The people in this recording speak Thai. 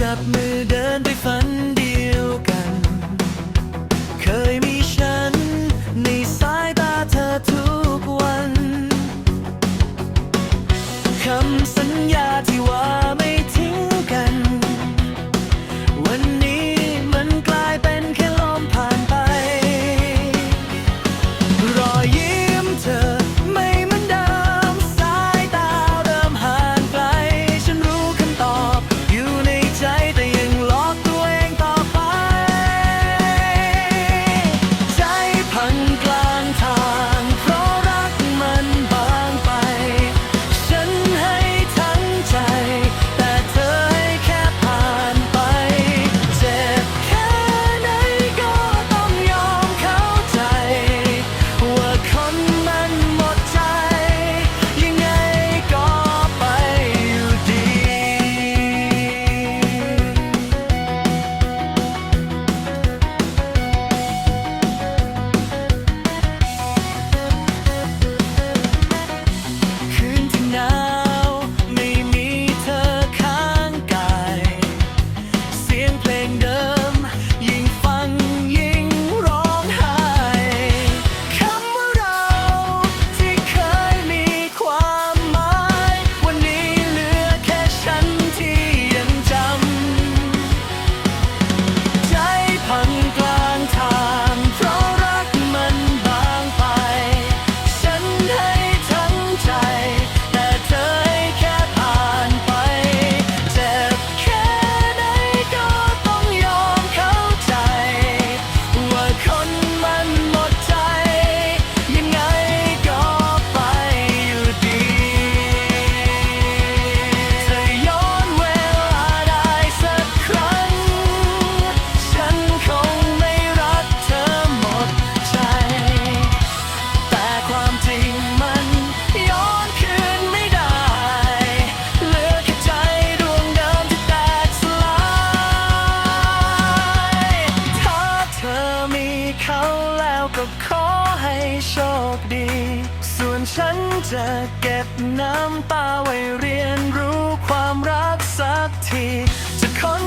จับมือเดินไปฝันเดียวกัน เคยมีฉัน ในสายตาเธอทุกวัน คำสัญญาที่ว่า ฉันจะเก็บน้ำตาไว้เรียนรู้ความรักสักที จะค้น